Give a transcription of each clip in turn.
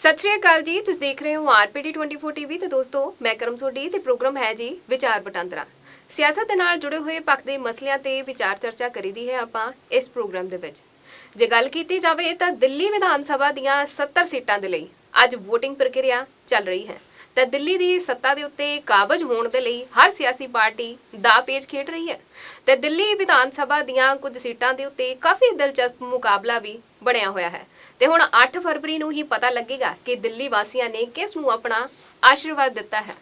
ਸਤਿ ਸ਼੍ਰੀ ਅਕਾਲ ਜੀ, ਤੁਸੀਂ ਦੇਖ ਰਹੇ ਹੋ ਆਰਪੀਡੀ 24 ਟੀਵੀ ਤੇ ਦੋਸਤੋ, ਮੈਂ ਕਰਮ ਸੋਢੀ ਤੇ ਪ੍ਰੋਗਰਾਮ ਹੈ ਜੀ ਵਿਚਾਰ ਵਟਾਂਦਰਾ। ਸਿਆਸਤ ਦੇ ਨਾਲ ਜੁੜੇ ਹੋਏ ਪੱਖ ਦੇ ਮਸਲਿਆਂ ਤੇ ਵਿਚਾਰ ਚਰਚਾ ਕਰੀਦੀ ਹੈ ਆਪਾਂ ਇਸ ਪ੍ਰੋਗਰਾਮ ਦੇ ਵਿੱਚ। ਜੇ ਗੱਲ ਕੀਤੀ ਜਾਵੇ ਤਾਂ ਦਿੱਲੀ ਵਿਧਾਨ ਸਭਾ ਦੀਆਂ 70 ਸੀਟਾਂ ਦੇ ਲਈ ਅੱਜ VOTING ਪ੍ਰਕਿਰਿਆ ਚੱਲ ਰਹੀ ਹੈ। ਤਾਂ ਦਿੱਲੀ ਦੀ ਸੱਤਾ ਦੇ ਉੱਤੇ ਕਾਬਜ ਹੋਣ ਦੇ ਲਈ ਹਰ ਸਿਆਸੀ ਪਾਰਟੀ ਦਾ ਪੇਜ ਖੇਡ ਰਹੀ ਹੈ। ਤੇ ਦਿੱਲੀ ਵਿਧਾਨ ਸਭਾ ਦੀਆਂ ਕੁਝ ਸੀਟਾਂ ਦੇ ਉੱਤੇ ਕਾਫੀ ਦਿਲਚਸਪ ਮੁਕਾਬਲਾ ਵੀ ਬਣਿਆ ਹੋਇਆ ਹੈ। ਤੇ ਹੁਣ 8 ਫਰਵਰੀ ਨੂੰ ਹੀ ਪਤਾ ਲੱਗੇਗਾ ਕਿ ਦਿੱਲੀ ਵਾਸੀਆਂ ਨੇ ਕਿਸ ਨੂੰ ਆਪਣਾ ਆਸ਼ੀਰਵਾਦ ਦਿੱਤਾ ਹੈ।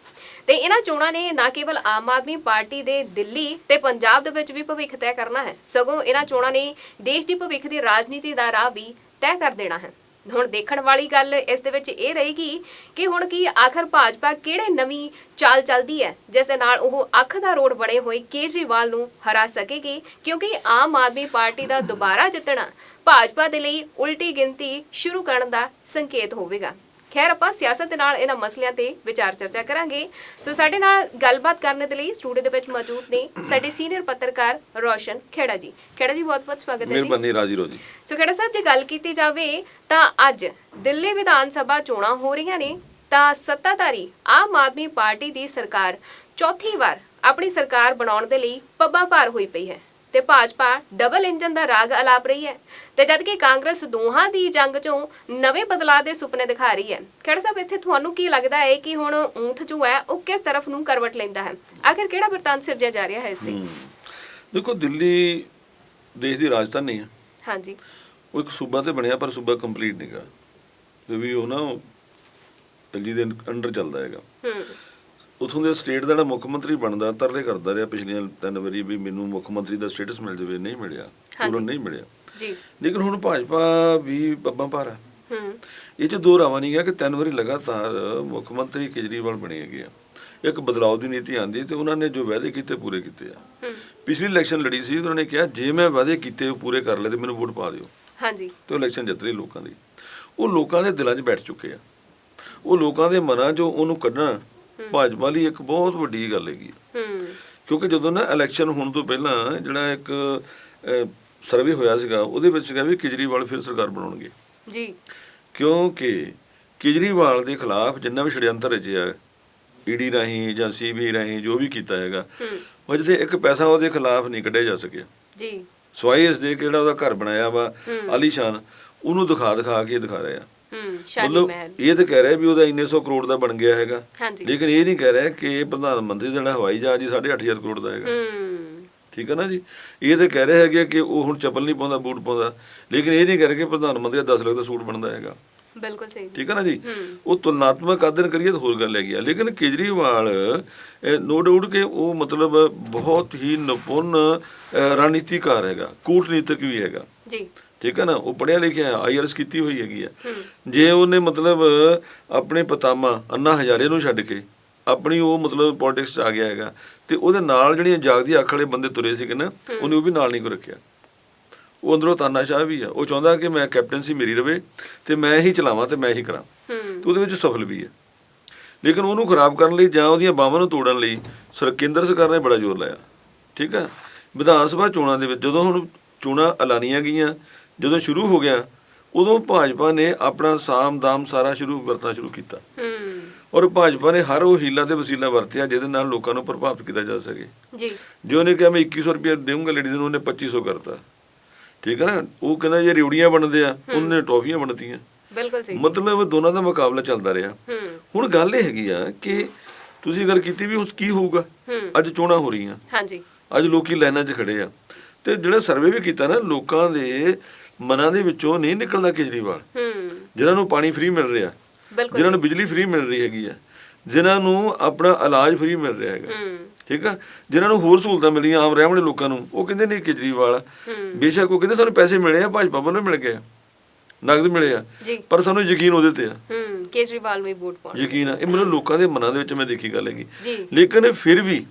ਤੇ ਇਹਨਾਂ ਚੋਣਾਂ ਨੇ ਨਾ ਕੇਵਲ ਆਮ ਆਦਮੀ ਪਾਰਟੀ ਦੇ ਦਿੱਲੀ ਤੇ ਪੰਜਾਬ ਦੇ ਵਿੱਚ ਵੀ ਭਵਿੱਖ ਤੈਅ ਕਰਨਾ ਹੈ, ਸਗੋਂ ਇਹਨਾਂ ਚੋਣਾਂ ਨੇ ਦੇਸ਼ ਦੀ ਭਵਿੱਖ ਦੀ ਰਾਜਨੀਤੀ ਦਾ ਰਾਹ ਵੀ ਤੈਅ ਕਰ ਦੇਣਾ ਹੈ। ਹੁਣ ਦੇਖਣ ਵਾਲੀ ਗੱਲ ਇਸ ਦੇ ਵਿੱਚ ਇਹ ਰਹੇਗੀ ਕਿ ਹੁਣ ਕੀ ਆਖਰ ਭਾਜਪਾ ਕਿਹੜੇ ਨਵੀਂ ਚਾਲ ਚੱਲਦੀ ਹੈ, ਜਿਸ ਦੇ ਨਾਲ ਉਹ ਅੱਖ ਦਾ ਰੋਡ ਬਣੇ ਹੋਏ ਕੇਜਰੀਵਾਲ ਨੂੰ ਹਰਾ ਸਕੇਗੀ, ਕਿਉਂਕਿ ਆਮ ਆਦਮੀ ਪਾਰਟੀ ਦਾ ਦੁਬਾਰਾ ਜਿੱਤਣਾ ਭਾਜਪਾ ਦੇ ਲਈ ਉਲਟੀ ਗਿਣਤੀ ਸ਼ੁਰੂ ਕਰਨ ਦਾ ਸੰਕੇਤ ਹੋਵੇਗਾ। ਖੈਰ ਆਪਾਂ ਸਿਆਸਤ ਦੇ ਨਾਲ ਇਹਨਾਂ ਮਸਲਿਆਂ ਤੇ ਵਿਚਾਰ ਚਰਚਾ ਕਰਾਂਗੇ। ਸੋ ਸਾਡੇ ਨਾਲ ਗੱਲਬਾਤ ਕਰਨ ਦੇ ਲਈ ਸਟੂਡੀਓ ਦੇ ਵਿੱਚ ਮੌਜੂਦ ਨੇ ਸਾਡੇ ਸੀਨੀਅਰ ਪੱਤਰਕਾਰ ਰੋਸ਼ਨ ਖੇੜਾ ਜੀ। ਖੇੜਾ ਜੀ ਬਹੁਤ ਬਹੁਤ ਸਵਾਗਤ ਹੈ ਜੀ। ਮਿਹਰਬਾਨੀ ਰਾਜੀ ਰੋਜੀ। ਸੋ ਖੇੜਾ ਸਾਹਿਬ ਜੇ ਗੱਲ ਕੀਤੀ ਜਾਵੇ ਤਾਂ ਅੱਜ ਦਿੱਲੀ ਵਿਧਾਨ ਸਭਾ ਚੋਣਾਂ ਹੋ ਰਹੀਆਂ ਨੇ ਤਾਂ ਸੱਤਾਧਾਰੀ ਆਮ ਆਦਮੀ ਪਾਰਟੀ ਦੀ ਸਰਕਾਰ ਚੌਥੀ ਵਾਰ ਆਪਣੀ ਸਰਕਾਰ ਬਣਾਉਣ ਦੇ ਲਈ ਪੱਬਾਂ ਭਾਰ ਹੋਈ ਪਈ ਹੈ। ਤੇ ਭਾਜਪਾ ਡਬਲ ਇੰਜਨ ਦਾ ਰਾਗ ਅਲਾਪ ਰਹੀ ਹੈ ਤੇ ਜਦ ਕਿ ਕਾਂਗਰਸ ਦੋਹਾਂ ਦੀ ਜੰਗ ਚੋਂ ਨਵੇਂ ਬਦਲਾਅ ਦੇ ਸੁਪਨੇ ਦਿਖਾ ਰਹੀ ਹੈ। ਖੇੜਾ ਸਾਹਿਬ ਇੱਥੇ ਤੁਹਾਨੂੰ ਕੀ ਲੱਗਦਾ ਹੈ ਕਿ ਹੁਣ ਊਂਠ ਜੋ ਹੈ ਉਹ ਕਿਸ ਤਰਫ ਨੂੰ ਕਰਵਟ ਲੈਂਦਾ ਹੈ? ਆਖਿਰ ਕਿਹੜਾ ਵਰਤਾਨ ਸਿਰਜਿਆ ਜਾ ਰਿਹਾ ਹੈ ਇਸ ਤੇ? ਦੇਖੋ ਦਿੱਲੀ ਦੇਸ਼ ਦੀ ਰਾਜਧਾਨੀ ਹੈ। ਹਾਂਜੀ। ਉਹ ਇੱਕ ਸੂਬਾ ਤੇ ਬਣਿਆ ਪਰ ਸੂਬਾ ਕੰਪਲੀਟ ਨਹੀਂਗਾ ਵੀ ਉਹ ਨਾ ਦਿੱਲੀ ਦੇ ਅੰਡਰ ਚੱਲਦਾ ਹੈਗਾ। ਹੂੰ। ਉਥੋਂ ਦੇ ਸਟੇਟ ਦਾ ਜਿਹੜਾ ਮੁੱਖ ਮੰਤਰੀ ਬਣਦਾ ਤਰਲੇ ਕਰਦਾ ਰਿਹਾ ਪਿਛਲੀਆਂ ਤਿੰਨ ਵਾਰੀ ਵੀ ਮੈਨੂੰ ਮੁੱਖ ਮੰਤਰੀ ਦਾ ਸਟੇਟਸ ਮਿਲ ਜਾਵੇ ਨਹੀਂ ਮਿਲਿਆ ਪੂਰਨ ਨਹੀਂ ਮਿਲਿਆ। ਜੀ। ਲੇਕਿਨ ਹੁਣ ਭਾਜਪਾ ਵੀ ਪੱਬਾਂ ਭਾਰਾ ਹੂੰ। ਇਹ ਚ ਦੋ ਰਾਵਾਂ ਨਹੀਂ ਗਿਆ ਕਿ ਤਿੰਨ ਵਾਰੀ ਲਗਾਤਾਰ ਮੁੱਖ ਮੰਤਰੀ ਕੇਜਰੀਵਾਲ ਬਣੇ ਹੈਗੇ ਆ। ਇੱਕ ਬਦਲਾਅ ਦੀ ਨੀਤੀ ਆਂਦੀ ਤੇ ਉਹਨਾਂ ਨੇ ਜੋ ਵਾਅਦੇ ਕੀਤੇ ਪੂਰੇ ਕੀਤੇ ਆ। ਪਿਛਲੀ ਇਲੈਕਸ਼ਨ ਲੜੀ ਸੀ ਉਹਨਾਂ ਨੇ ਕਿਹਾ ਜੇ ਮੈਂ ਵਾਅਦੇ ਕੀਤੇ ਉਹ ਪੂਰੇ ਕਰ ਲਏ ਤੇ ਮੈਨੂੰ ਵੋਟ ਪਾ ਦਿਓ। ਹਾਂਜੀ। ਤੇ ਇਲੈਕਸ਼ਨ ਜਿੱਤ ਲੋਕਾਂ ਦੀ। ਉਹ ਲੋਕਾਂ ਦੇ ਦਿਲਾਂ 'ਚ ਬੈਠ ਚੁੱਕੇ ਆ। ਉਹ ਲੋਕਾਂ ਦੇ ਮਨਾਂ 'ਚੋਂ ਉਹਨੂੰ ਕੱਢਣਾ ਭਾਜਪਾ ਲਈ ਇੱਕ ਬਹੁਤ ਵੱਡੀ ਗੱਲ ਹੈਗੀ। ਹੂੰ। ਕਿਉਂਕਿ ਜਦੋਂ ਨਾ ਇਲੈਕਸ਼ਨ ਹੋਣ ਤੋਂ ਪਹਿਲਾਂ ਜਿਹੜਾ ਇੱਕ ਸਰਵੇ ਹੋਇਆ ਸੀਗਾ ਉਹਦੇ ਵਿੱਚ ਸੀਗਾ ਵੀ ਕੇਜਰੀਵਾਲ ਫਿਰ ਸਰਕਾਰ ਬਣਾਉਣਗੇ। ਜੀ। ਕਿਉਂਕਿ ਕੇਜਰੀਵਾਲ ਦੇ ਖਿਲਾਫ ਜਿੰਨਾ ਵੀ ਛੜਯੰਤਰ ਰਚਿਆ ਈਡੀ ਰਾਹੀਂ ਜਾਂ ਸੀਬੀਆਈ ਰਾਹੀਂ ਜੋ ਵੀ ਕੀਤਾ ਹੈਗਾ ਉਹ ਜਿਹਦੇ ਇੱਕ ਪੈਸਾ ਉਹਦੇ ਖਿਲਾਫ ਨਹੀਂ ਕੱਢਿਆ ਜਾ ਸਕਿਆ। ਜੀ। ਸਵਾਈ ਇਸ ਦੇ ਕਿ ਜਿਹੜਾ ਉਹਦਾ ਘਰ ਬਣਾਇਆ ਵਾ ਆਲੀਸ਼ਾਨ ਉਹਨੂੰ ਦਿਖਾ ਦਿਖਾ ਕੇ ਦਿਖਾ ਰਿਹਾ। ਹੂੰ ਸ਼ਾਹੀ ਮਹਿਲ। ਇਹ ਤਾਂ ਕਹਿ ਰਿਹਾ ਵੀ ਉਹਦਾ ਇੰਨੇ ਸੌ ਕਰੋੜ ਦਾ ਬਣ ਗਿਆ ਹੈਗਾ। ਲੇਕਿਨ ਇਹ ਨਹੀਂ ਕਹਿ ਰਿਹਾ ਕਿ ਪ੍ਰਧਾਨ ਮੰਤਰੀ ਦਾ ਜਿਹੜਾ ਹਵਾਈ ਜਹਾਜ਼ ਹੀ 8.5 ਕਰੋੜ ਦਾ ਹੈਗਾ। ਹੂੰ। ਠੀਕ ਹੈ ਨਾ ਜੀ? ਇਹ ਤਾਂ ਕਹਿ ਰਿਹਾ ਹੈਗਾ ਕਿ ਉਹ ਹੁਣ ਚੱਪਲ ਨਹੀਂ ਪਾਉਂਦਾ ਬੂਟ ਪਾਉਂਦਾ। ਲੇਕਿਨ ਇਹ ਨਹੀਂ ਕਹਿ ਰਿਹਾ ਕਿ ਪ੍ਰਧਾਨ ਮੰਤਰੀ ਦਾ 10 ਲੱਖ ਦਾ ਸੂਟ ਬਣਦਾ ਹੈਗਾ। ਬਿਲਕੁਲ ਸਹੀ। ਠੀਕ ਹੈ ਨਾ ਜੀ? ਉਹ ਤੁਲਨਾਤਮਕ ਆਦਰ ਕਰੀਏ ਤਾਂ ਹੋਰ ਗੱਲ ਹੈਗੀ ਆ। ਲੇਕਿਨ ਕੇਜਰੀਵਾਲ ਨੋ ਡਾਊਟ ਕਿ ਉਹ ਮਤਲਬ ਬਹੁਤ ਹੀ ਨਿਪੁੰਨ ਰਣਨੀਤੀਕਾਰ ਹੈਗਾ ਕੂਟਨੀਤਿਕ ਵੀ ਹੈਗਾ। ਜੀ। ਠੀਕ ਹੈ ਨਾ? ਉਹ ਪੜਿਆ ਲਿਖਿਆ ਆਈਆਰਐਸ ਕੀਤੀ ਹੋਈ ਹੈਗੀ ਆ ਜੇ ਉਹਨੇ ਮਤਲਬ ਆਪਣੇ ਪਤਾਮਾ ਅੰਨਾ ਹਜ਼ਾਰੇ ਨੂੰ ਛੱਡ ਕੇ ਆਪਣੀ ਉਹ ਮਤਲਬ ਪੋਲਿਟਿਕਸ 'ਚ ਆ ਗਿਆ ਹੈਗਾ ਤੇ ਉਹਦੇ ਨਾਲ ਜਿਹੜੀਆਂ ਜਾਗਦੀ ਅੱਖ ਵਾਲੇ ਬੰਦੇ ਤੁਰੇ ਸੀਗੇ ਨਾ ਉਹਨੇ ਉਹ ਵੀ ਨਾਲ ਨਹੀਂ ਕੋ ਰੱਖਿਆ। ਉਹ ਅੰਦਰੋਂ ਤਾਨਾਸ਼ਾਹ ਵੀ ਆ। ਉਹ ਚਾਹੁੰਦਾ ਕਿ ਮੈਂ ਕੈਪਟਨਸੀ ਮੇਰੀ ਰਵੇ ਤੇ ਮੈਂ ਹੀ ਚਲਾਵਾਂ ਤੇ ਮੈਂ ਹੀ ਕਰਾਂ। ਤੇ ਉਹਦੇ ਵਿੱਚ ਸਫਲ ਵੀ ਹੈ। ਲੇਕਿਨ ਉਹਨੂੰ ਖਰਾਬ ਕਰਨ ਲਈ ਜਾਂ ਉਹਦੀਆਂ ਬਾਹਾਂ ਨੂੰ ਤੋੜਨ ਲਈ ਸਰ ਕੇਂਦਰ ਸਰਕਾਰ ਨੇ ਬੜਾ ਜ਼ੋਰ ਲਾਇਆ। ਠੀਕ ਹੈ? ਵਿਧਾਨ ਸਭਾ ਚੋਣਾਂ ਦੇ ਵਿੱਚ ਜਦੋਂ ਹੁਣ ਚੋਣਾਂ ਐਲਾਨੀਆਂ ਗਈਆਂ ਜਦੋਂ ਸ਼ੁਰੂ ਹੋ ਗਿਆ ਉਦੋਂ ਭਾਜਪਾ ਨੇ ਆਪਣਾ ਸਾਮ ਦਾਮ ਸਾਰਾ ਸ਼ੁਰੂ ਵਰਤਣਾ ਸ਼ੁਰੂ ਕੀਤਾ। ਹੂੰ। ਔਰ ਭਾਜਪਾ ਨੇ ਹਰ ਉਹ ਹੀਲਾ ਤੇ ਵਸੀਲਾ ਵਰਤਿਆ ਜਿਹਦੇ ਨਾਲ ਲੋਕਾਂ ਨੂੰ ਪ੍ਰਭਾਵਿਤ ਕੀਤਾ ਜਾ ਸਕੇ। ਜੀ। ਜੇ ਉਹਨੇ ਕਿਹਾ ਮੈਂ 2100 ਰੁਪਏ ਦੇਵਾਂਗਾ ਲੇਡੀਜ਼ ਨੂੰ ਉਹਨੇ 2500 ਕਰਤਾ। ਠੀਕ ਹੈ ਨਾ? ਉਹ ਕਹਿੰਦਾ ਜੇ ਰਿਉੜੀਆਂ ਬਣਦੇ ਆ ਉਹਨੇ ਟੌਫੀਆਂ ਬਣਤੀਆਂ। ਬਿਲਕੁਲ ਸਹੀ। ਮਤਲਬ ਦੋਨਾਂ ਦਾ ਮੁਕਾਬਲਾ ਚੱਲਦਾ ਰਿਹਾ। ਹੁਣ ਗੱਲ ਇਹ ਹੈਗੀ ਆ ਕਿ ਤੁਸੀਂ ਗੱਲ ਕੀਤੀ ਵੀ ਉਸ ਕੀ ਹੋਊਗਾ? ਅੱਜ ਚੋਣਾਂ ਹੋ ਰਹੀਆਂ। ਹਾਂਜੀ। ਅੱਜ ਲੋਕੀ ਲਾਈਨਾਂ 'ਚ ਖੜੇ ਆ। ਤੇ ਜਿਹੜਾ ਸਰਵੇ ਵੀ ਕੀਤਾ ਨਾ ਲੋਕਾਂ ਦੇ ਮਨਾਂ ਦੇ ਵਿੱਚੋਂ ਨਹੀਂ ਨਿਕਲਦਾ ਕੇਜਰੀਵਾਲ। ਹੂੰ। ਜਿਨ੍ਹਾਂ ਨੂੰ ਪਾਣੀ ਫ੍ਰੀ ਮਿਲ ਰਿਹਾ ਜਿਨ੍ਹਾਂ ਨੂੰ ਬਿਜਲੀ ਫ੍ਰੀ ਮਿਲ ਰਹੀ ਹੈਗੀ ਆ ਜਿਨ੍ਹਾਂ ਨੂੰ ਆਪਣਾ ਇਲਾਜ ਫ੍ਰੀ ਮਿਲ ਰਿਹਾ ਹੈਗਾ। ਠੀਕ ਆ? ਜਿਨ੍ਹਾਂ ਨੂੰ ਹੋਰ ਸਹੂਲਤਾਂ ਮਿਲੀਆਂ ਆਮ ਰਹਿਣ ਵਾਲੇ ਲੋਕਾਂ ਨੂੰ ਉਹ ਕਹਿੰਦੇ ਨਹੀਂ ਕੇਜਰੀਵਾਲ ਬੇਸ਼ੱਕ ਉਹ ਕਹਿੰਦੇ ਸਾਨੂੰ ਪੈਸੇ ਮਿਲੇ ਆ ਭਾਜਪਾ ਵੱਲੋਂ ਮਿਲ ਗਏ ਨਗਦ ਮਿਲੇ ਆ ਪਰ ਸਾਨੂੰ ਯਕੀਨ ਉਹਦੇ ਤੇ ਆ। ਹੂੰ ਕੇਜਰੀਵਾਲ ਨੂੰ ਹੀ ਵੋਟ ਪਾਉਣ। ਯਕੀਨ ਆ। ਇਹ ਮੈਨੂੰ ਲੋਕਾਂ ਦੇ ਮਨਾਂ ਦੇ ਵਿੱਚ ਮੈਂ ਦੇਖੀ ਗੱਲ ਹੈਗੀ। ਲੇਕਿਨ ਫਿਰ ਵੀ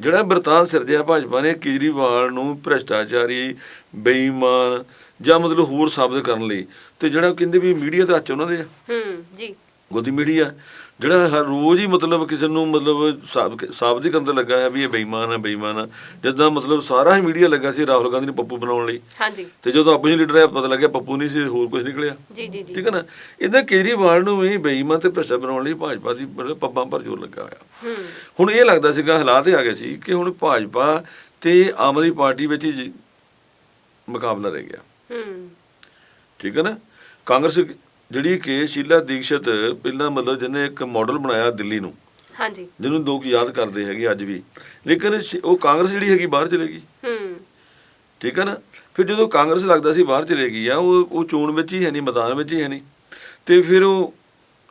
ਜਿਹੜਾ ਬਰਤਾਨ ਸਿਰਜਿਆ ਭਾਜਪਾ ਨੇ ਕੇਜਰੀਵਾਲ ਨੂੰ ਭ੍ਰਸ਼ਟਾਚਾਰੀ ਬੇਈਮਾਨ ਜਾਂ ਮਤਲਬ ਹੋਰ ਸਾਬਤ ਕਰਨ ਲਈ। ਤੇ ਜਿਹੜਾ ਕਹਿੰਦੇ ਵੀ ਮੀਡੀਆ ਦਾ ਹੱਥ ਉਹਨਾਂ ਦੇ ਆ। ਹੂੰ ਜੀ। ਗੋਦੀ ਮੀਡੀਆ। ਜਿਹੜਾ ਹਰ ਰੋਜ਼ ਹੀ ਮਤਲਬ ਕਿਸੇ ਨੂੰ ਮਤਲਬ ਸਾਬ- ਸਾਬਤ ਕਰਨ ਤੇ ਲੱਗਾ ਹੈ ਵੀ ਇਹ ਬੇਈਮਾਨ ਹੈ ਬੇਈਮਾਨ ਹੈ ਜਿੱਦਾਂ ਮਤਲਬ ਸਾਰਾ ਹੀ ਮੀਡੀਆ ਲੱਗਾ ਸੀ ਰਾਹੁਲ ਗਾਂਧੀ ਨੂੰ ਪੱਪੂ ਬਣਾਉਣ ਲਈ। ਹਾਂਜੀ। ਤੇ ਜਦੋਂ ਆਪੋਜੀਸ਼ਨ ਲੀਡਰ ਆਇਆ ਪਤਾ ਲੱਗਿਆ ਪੱਪੂ ਨਹੀਂ ਸੀ ਹੋਰ ਕੁਝ ਨਿਕਲਿਆ। ਜੀ ਜੀ ਜੀ। ਠੀਕ ਹੈ ਨਾ? ਇਦਾਂ ਕੇਜਰੀਵਾਲ ਨੂੰ ਵੀ ਬੇਈਮਾਨ ਤੇ ਭ੍ਰਸ਼ਟ ਬਣਾਉਣ ਲਈ ਭਾਜਪਾ ਦੀ ਮਤਲਬ ਪੱਬਾਂ ਪਰ ਜ਼ੋਰ ਲੱਗਾ ਹੋਇਆ। ਹੂੰ। ਹੁਣ ਇਹ ਲੱਗਦਾ ਸੀਗਾ ਹਾਲਾਤ ਇਹ ਆ ਗਏ ਸੀ ਕਿ ਹੁਣ ਭਾਜਪਾ ਤੇ ਆਮ ਆਦਮੀ ਪਾਰਟੀ ਵਿੱਚ ਮੁਕਾਬਲਾ ਰਹਿ ਗਿਆ। ਹੂੰ। ਠੀਕ ਹੈ ਨਾ? ਕਾਂਗਰਸ ਜਿਹੜੀ ਕਿ ਸ਼ੀਲਾ ਦੀਕਸ਼ਤ ਪਹਿਲਾਂ ਮਤਲਬ ਜਿਹਨੇ ਇੱਕ ਮਾਡਲ ਬਣਾਇਆ ਦਿੱਲੀ ਨੂੰ ਹਾਂਜੀ। ਜਿਹਨੂੰ ਲੋਕ ਯਾਦ ਕਰਦੇ ਹੈਗੇ ਅੱਜ ਵੀ। ਲੇਕਿਨ ਉਹ ਕਾਂਗਰਸ ਜਿਹੜੀ ਹੈਗੀ ਬਾਹਰ ਚਲੇ ਗਈ। ਹੂੰ। ਠੀਕ ਹੈ ਨਾ? ਫਿਰ ਜਦੋਂ ਕਾਂਗਰਸ ਲੱਗਦਾ ਸੀ ਬਾਹਰ ਚਲੇ ਗਈ ਆ ਉਹ ਉਹ ਚੋਣ ਵਿੱਚ ਹੀ ਹੈ ਨਹੀਂ ਮੈਦਾਨ ਵਿੱਚ ਹੀ ਹੈ ਨਹੀਂ। ਤੇ ਫਿਰ ਉਹ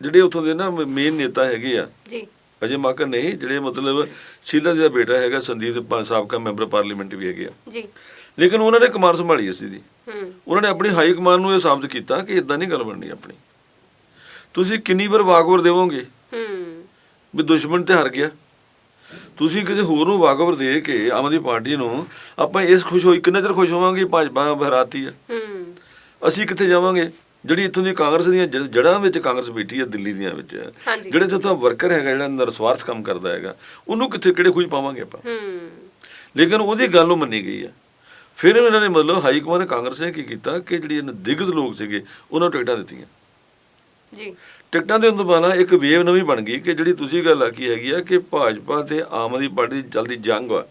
ਜਿਹੜੇ ਉੱਥੋਂ ਦੇ ਨਾ ਮੇਨ ਨੇਤਾ ਹੈਗੇ ਆ। ਜੀ। ਅਜੇ ਮਾਕਰ ਨਹੀਂ ਜਿਹੜੇ ਮਤਲਬ ਸ਼ੀਲਾ ਜੀ ਦਾ ਬੇਟਾ ਹੈਗਾ ਸੰਦੀਪ ਸਾਬਕਾ ਮੈਂਬਰ ਪਾਰਲੀਮੈਂਟ ਵੀ ਹੈਗੇ ਆ। ਜੀ। ਲੇਕਿਨ ਉਹਨਾਂ ਨੇ ਕਮਾਰ ਸੰਭਾਲੀ ਇਸ ਦੀ। ਹੂੰ। ਉਹਨਾਂ ਨੇ ਆਪਣੀ ਹਾਈ ਕਮਾਨ ਨੂੰ ਇਹ ਸਾਬਤ ਕੀਤਾ ਕਿ ਇਦਾਂ ਨਹੀਂ ਗੱਲ ਬਣਨੀ ਆਪਣੀ। ਤੁਸੀਂ ਕਿੰਨੀ ਵਾਰ ਵਾਕਵਰ ਦੇਵੋਗੇ? ਹੂੰ। ਵੀ ਦੁਸ਼ਮਣ ਤੇ ਹਾਰ ਗਿਆ। ਤੁਸੀਂ ਕਿਸੇ ਹੋਰ ਨੂੰ ਵਾਕਵਰ ਦੇ ਕੇ ਆਮ ਆਦਮੀ ਪਾਰਟੀ ਨੂੰ ਆਪਾਂ ਇਸ ਖੁਸ਼ ਹੋਈ ਕਿੰਨਾ ਚਿਰ ਖੁਸ਼ ਹੋਵਾਂਗੇ? ਭਾਜਪਾ ਬਹਰਾਤੀ ਆ। ਹੂੰ। ਅਸੀਂ ਕਿੱਥੇ ਜਾਵਾਂਗੇ? ਜਿਹੜੀ ਇੱਥੋਂ ਦੀ ਕਾਂਗਰਸ ਦੀਆਂ ਜੜ- ਜੜ੍ਹਾਂ ਵਿੱਚ ਕਾਂਗਰਸ ਬੈਠੀ ਹੈ ਦਿੱਲੀ ਦੀਆਂ ਵਿੱਚ। ਜਿਹੜੇ ਇੱਥੋਂ ਵਰਕਰ ਹੈਗਾ ਜਿਹੜਾ ਨਰਸਵਾਰਥ ਕੰਮ ਕਰਦਾ ਹੈਗਾ ਉਹਨੂੰ ਕਿੱਥੇ ਕਿਹੜੇ ਖੁਸ਼ ਪਾਵਾਂਗੇ ਆਪਾਂ? ਹੂੰ। ਲੇਕਿਨ ਉਹਦੀ ਗੱਲ ਉਹ ਮੰਨੀ ਗਈ ਆ। ਫਿਰ ਇਹਨਾਂ ਨੇ ਮਤਲਬ ਹਾਈ ਕਮਾਨ ਕਾਂਗਰਸ ਨੇ ਕੀ ਕੀਤਾ ਕਿ ਜਿਹੜੀ ਇਹਨਾਂ ਦਿਗਜ ਲੋਕ ਸੀਗੇ ਉਹਨਾਂ ਨੂੰ ਟਿਕਟਾਂ ਦਿੱਤੀਆਂ। ਜੀ। ਟਿਕਟਾਂ ਦੇ ਤੋਂ ਬਾਅਦ ਇੱਕ ਵੇਵ ਨਵੀਂ ਬਣ ਗਈ ਕਿ ਜਿਹੜੀ ਤੁਸੀਂ ਗੱਲ ਆਖੀ ਹੈਗੀ ਆ ਕਿ ਭਾਜਪਾ ਤੇ ਆਮ ਆਦਮੀ ਪਾਰਟੀ ਦੀ ਚੱਲਦੀ ਜੰਗ ਆ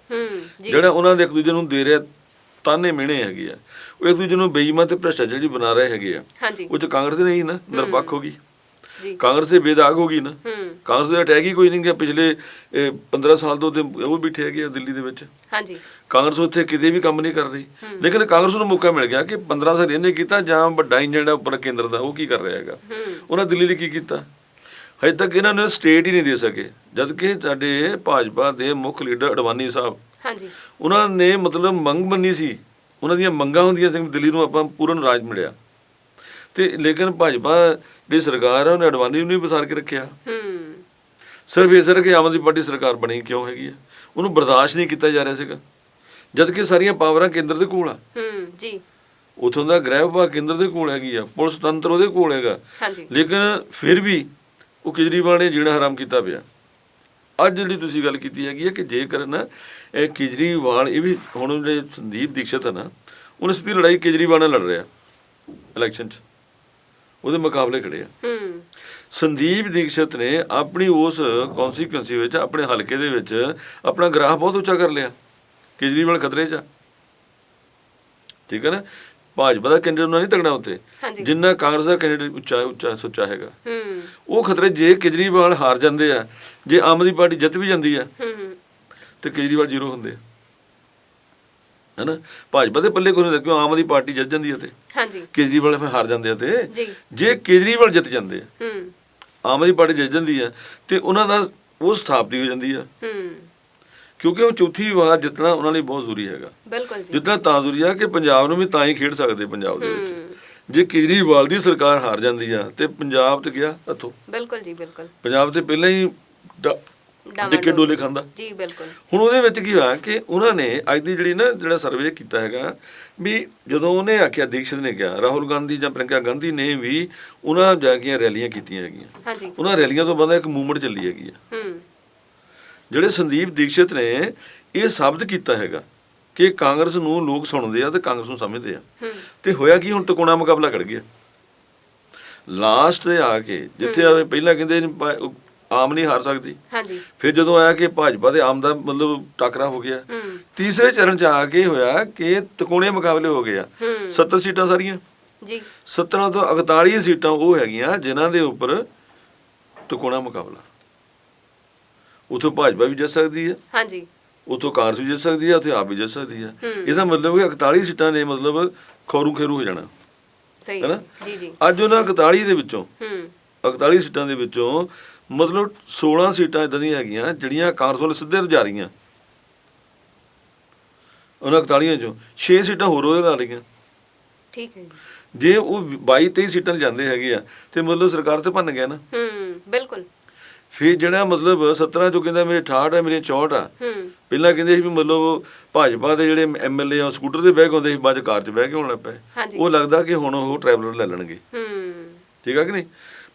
ਜਿਹੜਾ ਉਹਨਾਂ ਦੇ ਇੱਕ ਦੂਜੇ ਨੂੰ ਦੇ ਰਿਹਾ ਤਾਨੇ ਮਿਹਣੇ ਹੈਗੇ ਆ। ਉਹ ਇੱਕ ਦੂਜੇ ਨੂੰ ਬੇਈਮਾਨ ਤੇ ਭ੍ਰਸ਼ਟਾਚਾਰ ਬਣਾ ਰਹੇ ਹੈਗੇ ਆ। ਹਾਂਜੀ। ਉਹ ਚ ਕਾਂਗਰਸ ਨਹੀਂ ਨਾ ਨਿਰਪੱਖ ਹੋ ਗਈ। ਕਾਂਗਰਸ ਦੇ ਬੇਦਾਗ ਹੋ ਗਈ ਨਾ। ਕਾਂਗਰਸ ਦਾ ਅਟੈਕ ਹੀ ਕੋਈ ਨਹੀਂ ਗਿਆ ਪਿਛਲੇ ਇਹ, 15 ਸਾਲ ਤੋਂ ਤੇ ਉਹ ਬੈਠੇ ਹੈਗੇ ਆ ਦਿੱਲੀ ਦੇ ਵਿੱਚ। ਹਾਂਜੀ। ਕਾਂਗਰਸ ਉੱਥੇ ਕਿਤੇ ਵੀ ਕੰਮ ਨਹੀਂ ਕਰ ਰਹੀ। ਲੇਕਿਨ ਕਾਂਗਰਸ ਨੂੰ ਮੌਕਾ ਮਿਲ ਗਿਆ ਕਿ 15 ਸਾਲ ਇਹਨੇ ਕੀਤਾ ਜਾਂ ਵੱਡਾ ਇੰਜਣ ਜਿਹੜਾ ਉੱਪਰ ਕੇਂਦਰ ਦਾ ਉਹ ਕੀ ਕਰ ਰਿਹਾ ਹੈਗਾ। ਉਹਨਾਂ ਦਿੱਲੀ ਲਈ ਕੀ ਕੀਤਾ? ਹਜੇ ਤੱਕ ਇਹਨਾਂ ਨੇ ਸਟੇਟ ਹੀ ਨਹੀਂ ਦੇ ਸਕੇ। ਜਦ ਕਿ ਸਾਡੇ ਭਾਜਪਾ ਦੇ ਮੁੱਖ ਲੀਡਰ ਅਡਵਾਨੀ ਸਾਹਿਬ ਹਾਂਜੀ। ਉਹਨਾਂ ਨੇ ਮਤਲਬ ਮੰਗ ਮੰਨੀ ਸੀ। ਉਹਨਾਂ ਦੀਆਂ ਮੰਗਾਂ ਹੁੰਦੀਆਂ ਸੀ ਦਿੱਲੀ ਨੂੰ ਆਪਾਂ ਪੂਰਨ ਰਾਜ ਮਿਲਿਆ। ਤੇ ਲੇਕਿਨ ਭਾਜਪਾ ਦੀ ਸਰਕਾਰ ਆ ਉਹਨੇ ਅਡਵਾਨੀ ਨੂੰ ਨਹੀਂ ਵਿਸਾਰ ਕੇ ਰੱਖਿਆ। ਹੂੰ। ਸਿਰਫ ਇਸ ਕਰਕੇ ਆਮ ਆਦਮੀ ਪਾਰਟੀ ਸਰਕਾਰ ਬਣੀ ਕਿਉਂ ਹੈਗੀ ਆ? ਉਹਨੂੰ ਬਰਦਾਸ਼ਤ ਨਹੀਂ ਕੀਤਾ ਜਾ ਰਿਹਾ ਸੀਗਾ। ਜਦ ਕਿ ਸਾਰੀਆਂ ਪਾਵਰਾਂ ਕੇਂਦਰ ਦੇ ਕੋਲ ਆ। ਹੂੰ ਜੀ। ਉਥੋਂ ਦਾ ਗ੍ਰਹਿ ਵਿਭਾਗ ਕੇਂਦਰ ਦੇ ਕੋਲ ਹੈਗੀ ਆ ਪੁਲਿਸ ਤੰਤਰ ਉਹਦੇ ਕੋਲ ਹੈਗਾ। ਹਾਂਜੀ। ਲੇਕਿਨ ਫਿਰ ਵੀ ਉਹ ਕੇਜਰੀਵਾਲ ਨੇ ਜੀਣਾ ਹਰਾਮ ਕੀਤਾ ਪਿਆ। ਅੱਜ ਜਿਹੜੀ ਤੁਸੀਂ ਗੱਲ ਕੀਤੀ ਹੈਗੀ ਹੈ ਕਿ ਜੇਕਰ ਨਾ ਇਹ ਕੇਜਰੀਵਾਲ ਇਹ ਵੀ ਹੁਣ ਜਿਹੜੇ ਸੰਦੀਪ ਦੀਕਸ਼ਤ ਹੈ ਨਾ ਉਹਨੇ ਸਿੱਧੀ ਲੜਾਈ ਕੇਜਰੀਵਾਲ ਨਾਲ ਲੜ ਰਿਹਾ ਇਲੈਕਸ਼ਨ 'ਚ। ਉਹਦੇ ਮੁਕਾਬਲੇ ਖੜੇ ਆ। ਹੂੰ। ਸੰਦੀਪ ਦੀਕਸ਼ਤ ਨੇ ਆਪਣੀ ਉਸ ਕਨਸਟੀਚੁਐਂਸੀ ਵਿੱਚ ਆਪਣੇ ਹਲਕੇ ਦੇ ਵਿੱਚ ਆਪਣਾ ਗ੍ਰਾਫ ਬਹੁਤ ਉੱਚਾ ਕਰ ਲਿਆ ਕੇਜਰੀਵਾਲ ਖਤਰੇ 'ਚ ਆ। ਠੀਕ ਹੈ ਨਾ? ਭਾਜਪਾ ਦਾ ਕੈਂਡੀਡੇਟ ਉਹਨਾਂ ਨਹੀਂ ਤਗੜਾ ਉੱਤੇ ਹਾਂਜੀ। ਜਿੰਨਾ ਕਾਂਗਰਸ ਦਾ ਕੈਂਡੀਡੇਟ ਉੱਚਾ ਉੱਚਾ ਸੁੱਚਾ ਹੈਗਾ। ਉਹ ਖਤਰੇ ਜੇ ਕੇਜਰੀਵਾਲ ਹਾਰ ਜਾਂਦੇ ਆ ਜੇ ਆਮ ਆਦਮੀ ਪਾਰਟੀ ਜਿੱਤ ਵੀ ਜਾਂਦੀ ਆ ਤੇ ਕੇਜਰੀਵਾਲ ਜ਼ੀਰੋ ਹੁੰਦੇ ਆ। ਹੈਨਾ? ਭਾਜਪਾ ਦੇ ਪੱਲੇ ਕੋਈ ਨਹੀਂ ਕਿਉਂ? ਆਮ ਆਦਮੀ ਪਾਰਟੀ ਜਿੱਤ ਜਾਂਦੀ ਆ ਤੇ। ਹਾਂਜੀ। ਕੇਜਰੀਵਾਲ ਫਿਰ ਹਾਰ ਜਾਂਦੇ ਆ ਤੇ। ਜੀ। ਕੇਜਰੀਵਾਲ ਜਿੱਤ ਜਾਂਦੇ ਆ ਹੂੰ। ਆਮ ਆਦਮੀ ਪਾਰਟੀ ਜਿੱਤ ਜਾਂਦੀ ਆ ਤੇ ਉਹਨਾਂ ਦਾ ਉਹ ਸਥਾਪਿਤ ਹੋ ਜਾਂਦੀ ਆ। ਹੂੰ। ਕਿਉਂਕਿ ਉਹ ਚੌਥੀ ਵਾਰ ਜਿੱਤਣਾ ਉਹਨਾਂ ਲਈ ਬਹੁਤ ਜ਼ਰੂਰੀ ਹੈਗਾ। ਬਿਲਕੁਲ ਜੀ। ਜਿੱਤਣਾ ਤਾਂ ਜ਼ਰੂਰੀ ਆ ਕਿ ਪੰਜਾਬ ਨੂੰ ਵੀ ਤਾਂ ਹੀ ਖੇਡ ਸਕਦੇ ਪੰਜਾਬ ਦੇ ਵਿੱਚ। ਹੂੰ। ਜੇ ਕੇਜਰੀਵਾਲ ਦੀ ਸਰਕਾਰ ਹਾਰ ਜਾਂਦੀ ਆ ਤੇ ਪੰਜਾਬ ਤੇ ਗਿਆ ਹੱਥੋਂ। ਬਿਲਕੁਲ ਜੀ ਬਿਲਕੁਲ। ਪੰਜਾਬ ਤੇ ਪਹਿਲਾਂ ਹੀ ਡਿੱਕੇ ਡੋਲੇ ਖਾਂਦਾ। ਜੀ ਬਿਲਕੁਲ। ਹੁਣ ਉਹਦੇ ਵਿੱਚ ਕੀ ਹੋਇਆ ਕਿ ਉਹਨਾਂ ਨੇ ਅੱਜ ਦੀ ਜਿਹੜੀ ਨਾ ਜਿਹੜਾ ਸਰਵੇ ਕੀਤਾ ਹੈਗਾ ਵੀ ਜਦੋਂ ਉਹਨੇ ਆਖਿਆ ਦੀਕਸ਼ਿਤ ਨੇ ਕਿਹਾ ਰਾਹੁਲ ਗਾਂਧੀ ਜਾਂ ਪ੍ਰਿੰਕਾ ਗਾਂਧੀ ਨੇ ਵੀ ਉਹਨਾਂ ਜਾ ਕੇ ਰੈਲੀਆਂ ਕੀਤੀਆਂ ਹੈਗੀਆਂ। ਹਾਂਜੀ। ਉਹਨਾਂ ਰੈਲੀਆਂ ਤੋਂ ਬਾਅਦ ਇੱਕ ਮੂਵਮੈਂਟ ਚੱਲੀ ਹੈਗੀ ਆ। ਹੂੰ। ਜਿਹੜੇ ਸੰਦੀਪ ਦੀਕਸ਼ਿਤ ਨੇ ਇਹ ਸਾਬਤ ਕੀਤਾ ਹੈਗਾ ਕਿ ਕਾਂਗਰਸ ਨੂੰ ਲੋਕ ਸੁਣਦੇ ਆ ਤੇ ਕਾਂਗਰਸ ਨੂੰ ਸਮਝਦੇ ਆ। ਤੇ ਹੋਇਆ ਕੀ? ਹੁਣ ਤਕੋਣਾ ਮੁਕਾਬਲਾ ਖੜ ਗਿਆ। ਲਾਸਟ ਤੇ ਆ ਕੇ ਜਿੱਥੇ ਆਵੇ ਪਹਿਲਾਂ ਕਹਿੰਦੇ ਆਮ ਨਹੀਂ ਹਾਰ ਸਕਦੀ। ਹਾਂਜੀ। ਫਿਰ ਜਦੋਂ ਆਇਆ ਕਿ ਭਾਜਪਾ ਤੇ ਆਮ ਦਾ ਮਤਲਬ ਟਕਰਾ ਹੋ ਗਿਆ ਹੂੰ। ਤੀਸਰੇ ਚਰਨ ਚ ਆ ਕੇ ਹੋਇਆ ਕਿ ਤਕੋਣੇ ਮੁਕਾਬਲੇ ਹੋ ਗਏ ਆ। ਹੂੰ। 70 ਸੀਟਾਂ ਸਾਰੀਆਂ। ਜੀ। 17 ਤੋਂ 41 ਸੀਟਾਂ ਉਹ ਹੈਗੀਆਂ ਜਿਨ੍ਹਾਂ ਦੇ ਉੱਪਰ ਤਕੋਣਾ ਮੁਕਾਬਲਾ। ਉਥੋਂ ਭਾਜਪਾ ਵੀ ਜਿੱਤ ਸਕਦੀ ਹੈ ਹਾਂਜੀ। ਉਥੋਂ ਕਾਂਗਰਸ ਵੀ ਜਿੱਤ ਸਕਦੀ ਹੈ ਉੱਥੇ ਆਪ ਵੀ ਜਿੱਤ ਸਕਦੀ ਹੈ ਹੂੰ। ਇਹਦਾ ਮਤਲਬ ਕਿ 41 ਸੀਟਾਂ ਨੇ ਮਤਲਬ ਖੌਰੂ ਖੇਰੂ ਹੋ ਜਾਣਾ। ਸਹੀ। ਹੈਨਾ? ਜੀ ਜੀ। ਅੱਜ ਉਹਨਾਂ 41 ਦੇ ਵਿੱਚੋਂ ਹੂੰ। 41 ਸੀਟਾਂ ਦੇ ਵਿੱਚੋਂ ਮਤਲਬ 16 ਸੀਟਾਂ ਇਦਾਂ ਦੀਆਂ ਹੈਗੀਆਂ ਜਿਹੜੀਆਂ ਕਾਂਗਰਸ ਵੱਲ ਸਿੱਧੇ ਜਾ ਰਹੀਆਂ। ਉਹਨਾਂ 41 ਚੋਂ 6 ਸੀਟਾਂ ਹੋਰ ਉਹਦੇ ਨਾਲ ਰਹੀਆਂ। ਠੀਕ ਹੈ ਜੀ। ਜੇ ਉਹ 22 23 ਸੀਟਾਂ ਜਾਂਦੇ ਹੈਗੇ ਆ ਤੇ ਮਤਲਬ ਸਰਕਾਰ ਤੇ ਭੰਨ ਗਿਆ ਨਾ। ਹੂੰ ਬਿਲਕੁਲ। ਫਿਰ ਜਿਹੜਾ ਮਤਲਬ 17 ਚੋਂ ਕਹਿੰਦਾ ਮੇਰੇ 68 ਆ ਮੇਰੇ 64 ਆ। ਹੂੰ। ਪਹਿਲਾਂ ਕਹਿੰਦੇ ਸੀ ਵੀ ਮਤਲਬ ਭਾਜਪਾ ਦੇ ਜਿਹੜੇ ਐਮਐਲਏ ਆ ਸਕੂਟਰ ਤੇ ਬਹਿ ਕੇ ਆਉਂਦੇ ਸੀ ਬਾਅਦ ਕਾਰ 'ਚ ਬਹਿ ਕੇ ਆਉਣਾ ਪਿਆ ਹਾਂਜੀ। ਉਹ ਲੱਗਦਾ ਕਿ ਹੁਣ ਉਹ ਟਰੈਵਲਰ ਲੈ ਲੈਣਗੇ। ਹੂੰ। ਠੀਕ ਆ ਕਿ ਨਹੀਂ?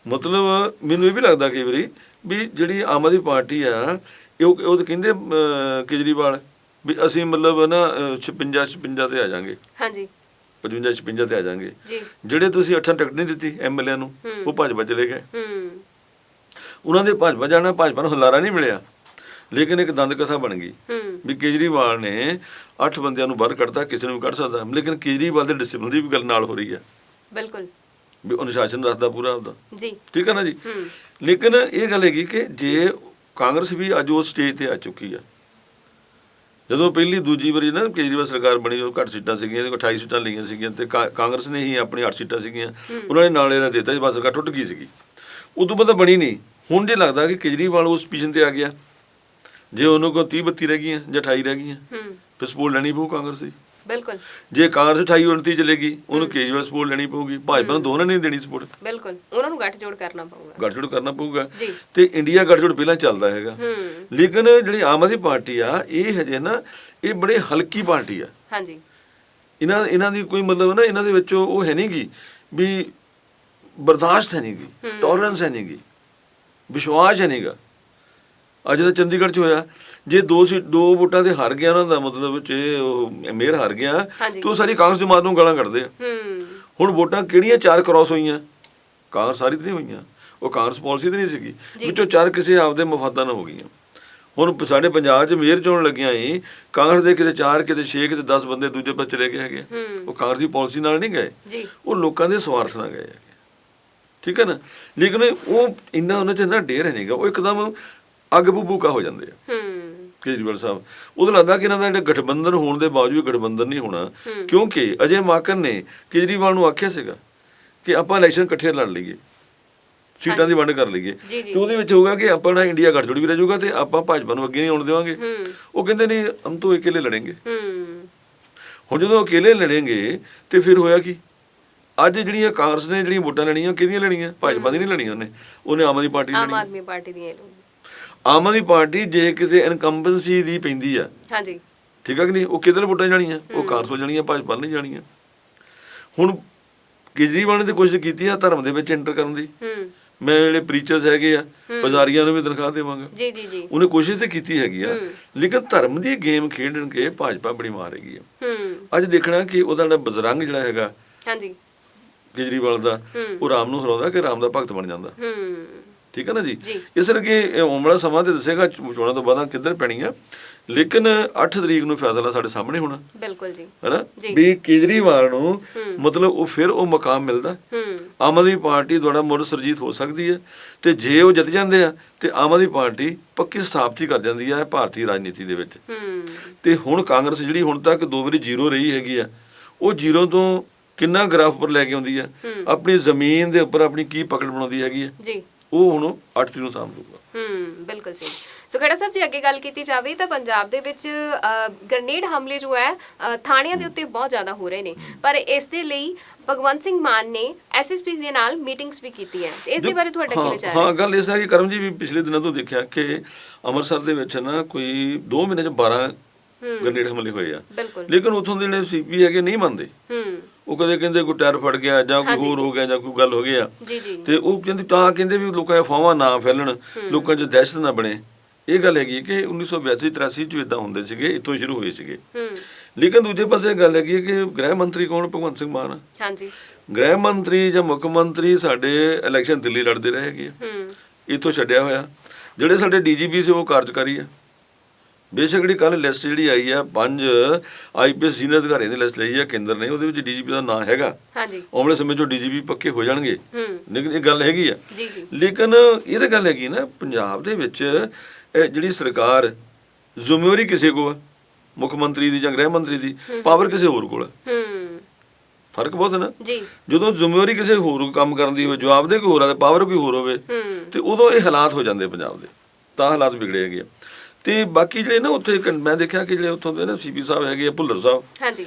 ਮਤਲਬ ਮੈਨੂੰ ਇਹ ਵੀ ਲੱਗਦਾ ਕਈ ਵਾਰੀ ਵੀ ਜਿਹੜੀ ਆਮ ਆਦਮੀ ਪਾਰਟੀ ਆ ਇਹ ਉਹ ਕਹਿੰਦੇ ਕੇਜਰੀਵਾਲ ਵੀ ਅਸੀਂ ਮਤਲਬ ਨਾ ਅ, 56 56 ਤੇ ਆ ਜਾਾਂਗੇ। ਹਾਂਜੀ। 55 56 ਤੇ ਆ ਜਾਾਂਗੇ। ਜੀ। ਜਿਹੜੇ ਤੁਸੀਂ ਅੱਠਾਂ ਟਿਕਟ ਨਹੀਂ ਦਿੱਤੀ ਐਮਐਲਏ ਨੂੰ। ਉਹ ਭਾਜਪਾ ਚਲੇ ਗਏ। ਹੂੰ। ਉਹਨਾਂ ਦੇ ਭਾਜਪਾ ਜਾਣਾ ਭਾਜਪਾ ਨੂੰ ਹੁਲਾਰਾ ਨਹੀਂ ਮਿਲਿਆ। ਲੇਕਿਨ ਇੱਕ ਦੰਦ ਕਥਾ ਬਣ ਗਈ ਵੀ ਕੇਜਰੀਵਾਲ ਨੇ ਅੱਠ ਬੰਦਿਆਂ ਨੂੰ ਬਾਹਰ ਕੱਢਤਾ ਕਿਸੇ ਨੂੰ ਵੀ ਕੱਢ ਸਕਦਾ। ਲੇਕਿਨ ਕੇਜਰੀਵਾਲ ਦੇ ਡਿਸਪਲਿਨ ਦੀ ਵੀ ਗੱਲ ਨਾਲ ਹੋ ਰਹੀ ਹੈ। ਬਿਲਕੁਲ। ਵੀ ਅਨੁਸ਼ਾਸਨ ਰੱਖਦਾ ਪੂਰਾ ਆਪਦਾ। ਜੀ। ਠੀਕ ਹੈ ਨਾ ਜੀ? ਲੇਕਿਨ ਇਹ ਗੱਲ ਹੈਗੀ ਕਿ ਜੇ ਕਾਂਗਰਸ ਵੀ ਅੱਜ ਉਸ ਸਟੇਜ ਤੇ ਆ ਚੁੱਕੀ ਆ ਜਦੋਂ ਪਹਿਲੀ ਦੂਜੀ ਵਾਰੀ ਨਾ ਕੇਜਰੀਵਾਲ ਸਰਕਾਰ ਬਣੀ ਉਹ ਘੱਟ ਸੀਟਾਂ ਸੀਗੀਆਂ ਕੋਲ 28 ਸੀਟਾਂ ਲਈਆਂ ਸੀਗੀਆਂ ਤੇ ਕਾਂਗਰਸ ਨੇ ਹੀ ਆਪਣੀ 8 ਸੀਟਾਂ ਸੀਗੀਆਂ ਉਹਨਾਂ ਨੇ ਨਾਲ ਇਹਨਾਂ ਦੇ ਦਿੱਤਾ ਜੀ ਬਸ ਸਰਕਾਰ ਟੁੱਟ ਗਈ ਸੀਗੀ। ਉਦੋਂ ਬਾਅਦ ਬਣੀ ਨਹੀਂ ਹੁਣ ਜੇ ਲੱਗਦਾ ਕਿ ਕੇਜਰੀਵਾਲ ਉਸ ਪੋਜੀਸ਼ਨ ਤੇ ਆ ਗਿਆ ਜੇ ਉਹਨੂੰ ਕੋ 30 32 ਰਹਿ ਗਈਆਂ ਜਾਂ 28 ਰਹਿ ਗਈਆਂ ਫਿਰ ਸਪੋਰਟ ਲੈਣੀ ਪਊ ਕਾਂਗਰਸ ਦੀ। ਬਿਲਕੁਲ। ਜੇ ਕਾਂਗਰਸ 28 29 ਚਲੇਗੀ ਉਹਨੂੰ ਕੇਜਰੀਵਾਲ ਸਪੋਰਟ ਲੈਣੀ ਪਊਗੀ ਭਾਜਪਾ ਨੂੰ ਦੋਨਾਂ ਨੇ ਨਹੀਂ ਦੇਣੀ ਸਪੋਰਟ। ਬਿਲਕੁਲ ਉਹਨਾਂ ਨੂੰ ਗੱਠਜੋੜ ਕਰਨਾ ਪਊਗਾ। ਗੱਠਜੋੜ ਕਰਨਾ ਪਊਗਾ। ਜੀ। ਤੇ ਇੰਡੀਆ ਗੱਠਜੋੜ ਪਹਿਲਾਂ ਚੱਲਦਾ ਹੈਗਾ। ਹੂੰ। ਲੇਕਿਨ ਜਿਹੜੀ ਆਮ ਆਦਮੀ ਪਾਰਟੀ ਆ ਇਹ ਹਜੇ ਨਾ ਇਹ ਬੜੇ ਹਲਕੀ ਪਾਰਟੀ ਆ। ਹਾਂਜੀ। ਇਹਨਾਂ ਇਹਨਾਂ ਦੀ ਕੋਈ ਮਤਲਬ ਨਾ ਇਹਨਾਂ ਦੇ ਵਿੱਚ ਉਹ ਉਹ ਹੈ ਨਹੀਂਗੀ ਵੀ ਬਰਦਾਸ਼ਤ ਹੈ ਨਹੀਂਗੀ ਟੋਲਰੈਂਸ ਹੈ ਨਹੀਂਗੀ ਵਿਸ਼ਵਾਸ ਹੈ ਨਹੀਂਗਾ। ਅੱਜ ਤਾਂ ਚੰਡੀਗੜ੍ਹ 'ਚ ਹੋਇਆ। ਜੇ ਦੋ ਸੀ ਦੋ ਵੋਟਾਂ ਤੇ ਹਾਰ ਗਿਆ ਉਹਨਾਂ ਦਾ ਮਤਲਬ ਚ ਉਹ ਮੇਅਰ ਹਾਰ ਗਿਆ। ਤੇ ਸਾਰੀ ਕਾਂਗਰਸ ਜਮਾਤ ਨੂੰ ਗਾਲਾਂ ਕੱਢਦੇ ਆ। ਹੂੰ। ਹੁਣ ਵੋਟਾਂ ਕਿਹੜੀਆਂ ਚਾਰ ਕ੍ਰਾਸ ਹੋਈਆਂ? ਕਾਂਗਰਸ ਸਾਰੀ ਤੇ ਨਹੀਂ ਹੋਈਆਂ। ਉਹ ਕਾਂਗਰਸ ਪਾਲਿਸੀ ਤੇ ਨਹੀਂ ਸੀਗੀ। ਵਿੱਚੋਂ ਚਾਰ ਕਿਸੇ ਆਪਦੇ ਮਫਾਦਾਂ ਨਾਲ ਹੋ ਗਈਆਂ। ਹੁਣ ਸਾਡੇ ਪੰਜਾਬ 'ਚ ਮੇਅਰ ਚੋਣ ਲੱਗੀਆਂ ਹੀ ਕਾਂਗਰਸ ਦੇ ਕਿਤੇ 4 ਕਿਤੇ 6 ਕਿਤੇ 10 ਬੰਦੇ ਦੂਜੇ ਪਾਸੇ ਚਲੇ ਗਏ ਹੈਗੇ ਉਹ ਕਾਂਗਰਸ ਦੀ ਪਾਲਿਸੀ ਨਾਲ ਨਹੀਂ ਗਏ। ਜੀ। ਉਹ ਲੋਕਾਂ ਦੇ ਸਵਾਰਥ ਨਾਲ ਗਏ ਠੀਕ ਹੈ ਨਾ? ਲੇਕਿਨ ਉਹ ਇੰਨਾ ਉਹਨਾਂ 'ਚ ਨਾ ਡੇਰ ਹੈ ਨਹੀਂਗਾ ਉਹ ਇੱਕਦਮ ਅੱਗ ਬੁਬੂਕਾ ਹੋ ਜਾਂਦੇ ਆ। ਹੂੰ। ਕੇਜਰੀਵਾਲ ਸਾਹਿਬ ਉਦੋਂ ਲੱਗਦਾ ਕਿ ਇਹਨਾਂ ਦਾ ਜਿਹੜਾ ਗਠਬੰਧਨ ਹੋਣ ਦੇ ਬਾਵਜੂਦ ਗਠਬੰਧਨ ਨਹੀਂ ਹੋਣਾ ਕਿਉਂਕਿ ਅਜੇ ਮਾਕਨ ਨੇ ਕੇਜਰੀਵਾਲ ਨੂੰ ਆਖਿਆ ਸੀਗਾ ਕਿ ਆਪਾਂ ਇਲੈਕਸ਼ਨ ਇਕੱਠੇ ਲੜ ਲਈਏ ਸੀਟਾਂ ਦੀ ਵੰਡ ਕਰ ਲਈਏ। ਤੇ ਉਹਦੇ ਵਿੱਚ ਹੋਊਗਾ ਕਿ ਆਪਾਂ ਨਾ ਇੰਡੀਆ ਗੱਠਜੋੜ ਵੀ ਰਹਿ ਜਾਊਗਾ ਤੇ ਆਪਾਂ ਭਾਜਪਾ ਨੂੰ ਅੱਗੇ ਨਹੀਂ ਆਉਣ ਦੇਵਾਂਗੇ। ਉਹ ਕਹਿੰਦੇ ਨਹੀਂ ਹਮ ਤੋਂ ਇਕੱਲੇ ਲੜेंगे ਹੂੰ। ਹੁਣ ਜਦੋਂ ਅਕੇਲੇ ਲੜेंगे ਤੇ ਫਿਰ ਹੋਇਆ ਕੀ? ਅੱਜ ਜਿਹੜੀਆਂ ਕਾਂਗਰਸ ਨੇ ਜਿਹੜੀਆਂ ਵੋਟਾਂ ਲੈਣੀਆਂ ਕਿਹਦੀਆਂ ਲੈਣੀਆਂ? ਭਾਜਪਾ ਦੀ ਨਹੀਂ ਲੈਣੀਆਂ ਉਹਨੇ। ਉਹਨੇ ਆਮ ਆਦਮੀ ਪਾਰਟੀ ਦੀ ਆਮ ਆਦਮੀ ਪਾਰਟੀ ਦੀਆਂ ਆਮ ਆਦਮੀ ਪਾਰਟੀ ਜੇ ਕਿਤੇ ਇਨਕੰਬੈਂਸੀ ਦੀ ਪੈਂਦੀ ਆ। ਹਾਂਜੀ। ਠੀਕ ਆ ਕਿ ਨਹੀਂ? ਉਹ ਕਿਧਰ ਵੋਟਾਂ ਜਾਣੀਆਂ? ਉਹ ਕਾਂਗਰਸ ਵੱਲ ਜਾਣੀਆਂ ਭਾਜਪਾ ਨਹੀਂ ਜਾਣੀਆਂ। ਹੁਣ ਕੇਜਰੀਵਾਲ ਨੇ ਤੇ ਕੋਸ਼ਿਸ਼ ਕੀਤੀ ਆ ਧਰਮ ਦੇ ਵਿੱਚ ਐਂਟਰ ਕਰਨ ਦੀ। ਹੂੰ। ਮੈਂ ਜਿਹੜੇ ਪ੍ਰੀਚਰਸ ਹੈਗੇ ਆ ਪੁਜਾਰੀਆਂ ਨੂੰ ਵੀ ਤਨਖਾਹ ਦੇਵਾਂਗਾ। ਜੀ ਜੀ ਜੀ। ਉਹਨੇ ਕੋਸ਼ਿਸ਼ ਤੇ ਕੀਤੀ ਹੈਗੀ ਆ। ਲੇਕਿਨ ਧਰਮ ਦੀ ਗੇਮ ਖੇਡਣ ਕੇ ਭਾਜਪਾ ਬੜੀ ਮਾਰ ਹੈਗੀ ਆ। ਹੂੰ। ਅੱਜ ਦੇਖਣਾ ਕਿ ਉਹਦਾ ਜਿਹੜਾ ਬਜ਼ਰੰਗ ਜਿਹੜਾ ਹੈਗਾ ਹਾਂਜੀ। ਕੇਜਰੀਵਾਲ ਦਾ ਉਹ ਰਾਮ ਨੂੰ ਹਰਾਉਂਦਾ ਕਿ ਰਾਮ ਦਾ ਭਗਤ ਬਣ ਜਾਂਦਾ। ਹੂੰ। ਠੀਕ ਹੈ ਨਾ ਜੀ। ਇਸ ਕਰਕੇ ਇਹ ਵਾਲਾ ਸਮਾਂ ਤੇ ਦੱਸੇਗਾ ਚੋਣਾਂ ਤੋਂ ਬਾਅਦ ਕਿੱਧਰ ਪੈਣੀ ਆ। ਲੇਕਿਨ 8 ਤਰੀਕ ਨੂੰ ਫੈਸਲਾ ਸਾਡੇ ਸਾਹਮਣੇ ਹੋਣਾ। ਬਿਲਕੁਲ ਜੀ। ਹੈਨਾ। ਵੀ ਕੇਜਰੀਵਾਲ ਨੂੰ ਮਤਲਬ ਉਹ ਫਿਰ ਉਹ ਮਕਾਮ ਮਿਲਦਾ। ਆਮ ਆਦਮੀ ਪਾਰਟੀ ਦੁਆਰਾ ਮੁੜ ਸਰਜੀਤ ਹੋ ਸਕਦੀ ਹੈ ਤੇ ਜੇ ਉਹ ਜਿੱਤ ਜਾਂਦੇ ਆ ਤੇ ਆਮ ਆਦਮੀ ਪਾਰਟੀ ਪੱਕੀ ਸਥਾਪਤੀ ਕਰ ਜਾਂਦੀ ਹੈ ਭਾਰਤੀ ਰਾਜਨੀਤੀ ਦੇ ਵਿੱਚ। ਤੇ ਹੁਣ ਕਾਂਗਰਸ ਜਿਹੜੀ ਹੁਣ ਤੱਕ ਦੋ ਵਾਰੀ ਜ਼ੀਰੋ ਰਹੀ ਹੈਗੀ ਆ ਉਹ ਜ਼ੀਰੋ ਤੋਂ ਕਿੰਨਾ ਗ੍ਰਾਫ ਪਰ ਲੈ ਕੇ ਆਉਂਦੀ ਆ? ਆਪਣੀ ਜ਼ਮੀਨ ਦੇ ਉੱਪਰ ਆਪਣੀ ਕੀ ਪਕੜ ਬਣਾਉਂਦੀ ਹੈਗੀ ਆ? ਜੀ। ਉਹ ਹੁਣ 8 ਤਰੀਕ ਨੂੰ ਲੂਗਾ ਹੂੰ ਬਿਲਕੁਲ ਸਹੀ। ਸੋ ਖੜਾ ਸਾਹਿਬ ਜੀ ਅੱਗੇ ਗੱਲ ਕੀਤੀ ਜਾਵੇ ਤਾਂ ਪੰਜਾਬ ਦੇ ਵਿੱਚ ਗ੍ਰਨੇਡ ਹਮਲੇ ਜੋ ਹੈ ਥਾਣਿਆਂ ਦੇ ਉੱਤੇ ਬਹੁਤ ਜ਼ਿਆਦਾ ਹੋ ਰਹੇ ਨੇ। ਪਰ ਇਸ ਦੇ ਲਈ ਭਗਵੰਤ ਸਿੰਘ ਮਾਨ ਨੇ ਐਸਐਸਪੀ ਦੇ ਨਾਲ ਮੀਟਿੰਗਸ ਵੀ ਕੀਤੀ ਹੈ। ਤੇ ਇਸ ਦੇ ਬਾਰੇ ਤੁਹਾਡਾ ਕੀ ਵਿਚਾਰ ਹਾਂ? ਹੈ ਗੱਲ ਇਸ ਹੈ ਕਿ ਕਰਮ ਜੀ ਵੀ ਪਿਛਲੇ ਦਿਨਾਂ ਤੋਂ ਦੇਖਿਆ ਕਿ ਅੰਮ੍ਰਿਤਸਰ ਦੇ ਵਿੱਚ ਨਾ ਕੋਈ 2 ਮਹੀਨੇ ਚ 12 ਗ੍ਰਨੇਡ ਹਮਲੇ ਹੋਏ ਆ। ਬਿਲਕੁਲ। ਲੇਕਿਨ ਉਥੋਂ ਦੇ ਜਿਹੜੇ ਸੀਪੀ ਹੈਗੇ ਨਹੀਂ ਮੰਨਦੇ। ਹੂੰ। ਉਹ ਕਦੇ ਕਹਿੰਦੇ ਕੋਈ ਟਾਇਰ ਫਟ ਗਿਆ ਜਾਂ ਕੋਈ ਹੋਰ ਹੋ ਗਿਆ ਜਾਂ ਕੋਈ ਗੱਲ ਹੋ ਗਿਆ ਜੀ ਜੀ। ਤੇ ਉਹ ਕਹਿੰਦੇ ਤਾਂ ਕਹਿੰਦੇ ਵੀ ਲੋਕਾਂ 'ਚ ਅਫਵਾਹਾਂ ਨਾ ਫੈਲਣ ਲੋਕਾਂ 'ਚ ਦਹਿਸ਼ਤ ਨਾ ਬਣੇ। ਇਹ ਗੱਲ ਹੈਗੀ ਕਿ 1982 83 ਚ ਇਦਾਂ ਹੁੰਦੇ ਸੀਗੇ ਹੀ ਸ਼ੁਰੂ ਹੋਏ ਸੀਗੇ। ਲੇਕਿਨ ਦੂਜੇ ਪਾਸੇ ਗੱਲ ਹੈਗੀ ਕਿ ਗ੍ਰਹਿ ਮੰਤਰੀ ਕੌਣ? ਭਗਵੰਤ ਸਿੰਘ ਮਾਨ। ਆ ਹਾਂਜੀ। ਗ੍ਰਹਿ ਮੰਤਰੀ ਜਾਂ ਮੁੱਖ ਮੰਤਰੀ ਸਾਡੇ ਇਲੈਕਸ਼ਨ ਦਿੱਲੀ ਲੜਦੇ ਰਹੇ ਹੈਗੇ ਆ। ਹੂੰ। ਇੱਥੋਂ ਛੱਡਿਆ ਹੋਇਆ। ਜਿਹੜੇ ਸਾਡੇ ਡੀਜੀਪੀ ਸੀ ਉਹ ਕਾਰਜਕਾਰੀ ਆ। ਬੇਸ਼ੱਕ ਜਿਹੜੀ ਕੱਲ ਲਿਸਟ ਜਿਹੜੀ ਆਈ ਆ ਪੰਜ ਆਈਪੀਐਸ ਸੀਨੀਅਰ ਅਧਿਕਾਰੀਆਂ ਦੀ ਲਿਸਟ ਲਈ ਆ ਕੇਂਦਰ ਨੇ ਉਹਦੇ ਵਿੱਚ ਡੀਜੀਪੀ ਦਾ ਨਾਂ ਹੈਗਾ। ਹਾਂਜੀ। ਆਉਣ ਵਾਲੇ ਸਮੇਂ 'ਚੋਂ ਡੀਜੀਪੀ ਪੱਕੇ ਹੋ ਜਾਣਗੇ। ਹੂੰ। ਲੇਕਿਨ ਇਹ ਗੱਲ ਹੈਗੀ ਆ। ਜੀ ਜੀ। ਲੇਕਿਨ ਇਹ ਤਾਂ ਗੱਲ ਹੈਗੀ ਨਾ ਪੰਜਾਬ ਦੇ ਵਿੱਚ ਇਹ ਜਿਹੜੀ ਸਰਕਾਰ ਜ਼ਿੰਮੇਵਾਰੀ ਕਿਸੇ ਕੋ ਆ? ਮੁੱਖ ਮੰਤਰੀ ਦੀ ਜਾਂ ਗ੍ਰਹਿ ਮੰਤਰੀ ਦੀ ਪਾਵਰ ਕਿਸੇ ਹੋਰ ਕੋਲ ਹੂੰ। ਫ਼ਰਕ ਬਹੁਤ ਹੈ ਨਾ? ਜੀ। ਜਦੋਂ ਜ਼ਿੰਮੇਵਾਰੀ ਕਿਸੇ ਹੋਰ ਕੰਮ ਕਰਨ ਦੀ ਹੋਵੇ ਜਵਾਬ ਦੇ ਕੋਈ ਹੋਰ ਆ ਤੇ ਪਾਵਰ ਕੋਈ ਹੋਰ ਹੋਵੇ ਹੂੰ। ਤੇ ਉਦੋਂ ਇਹ ਹਾਲਾਤ ਹੋ ਜਾਂਦੇ ਪੰਜਾਬ ਦੇ। ਤਾਂ ਹਾਲਾਤ ਵਿਗੜੇ ਹੈਗੇ ਆ। ਤੇ ਬਾਕੀ ਜਿਹੜੇ ਨਾ ਉੱਥੇ ਮੈਂ ਦੇਖਿਆ ਕਿ ਜਿਹੜੇ ਉੱਥੋਂ ਦੇ ਨਾ ਸੀਪੀ ਸਾਹਿਬ ਹੈਗੇ ਆ ਭੁੱਲਰ ਸਾਹਿਬ। ਹਾਂਜੀ।